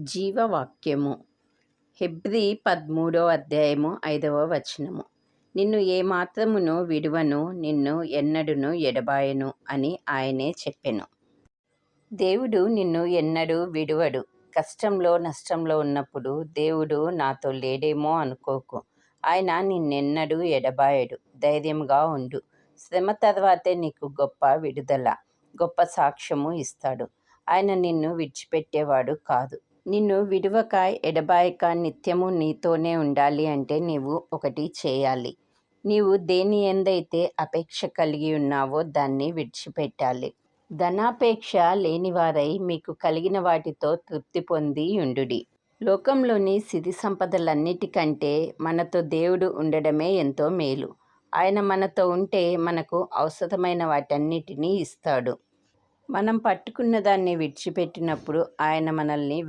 జీవవాక్యము. Hebrew పదమూడో అధ్యాయము ఐదవ వచనము. నిన్ను ఏమాత్రమును విడువను నిన్ను ఎన్నడును ఎడబాయను అని ఆయనే చెప్పెను. దేవుడు నిన్ను ఎన్నడూ విడువడు. కష్టంలో నష్టంలో ఉన్నప్పుడు దేవుడు నాతో లేడేమో అనుకోకు. ఆయన నిన్నెన్నడూ ఎడబాయడు. ధైర్యంగా ఉండు. శ్రమ తర్వాతే నీకు గొప్ప విడుదల గొప్ప సాక్ష్యము ఇస్తాడు. ఆయన నిన్ను విడిచిపెట్టేవాడు కాదు. నిన్ను విడువక ఎడబాయక నిత్యము నీతోనే ఉండాలి అంటే నీవు ఒకటి చేయాలి. నీవు దేని ఎందైతే అపేక్ష కలిగి ఉన్నావో దాన్ని విడిచిపెట్టాలి. ధనాపేక్ష లేనివారై మీకు కలిగిన వాటితో తృప్తి పొంది ఉండుడి. లోకంలోని సిరి సంపదలన్నిటికంటే మనతో దేవుడు ఉండడమే ఎంతో మేలు. ఆయన మనతో ఉంటే మనకు అవసరమైన వాటన్నిటినీ ఇస్తాడు. మనం పట్టుకున్న దాన్ని విడిచిపెట్టినప్పుడు ఆయన మనల్ని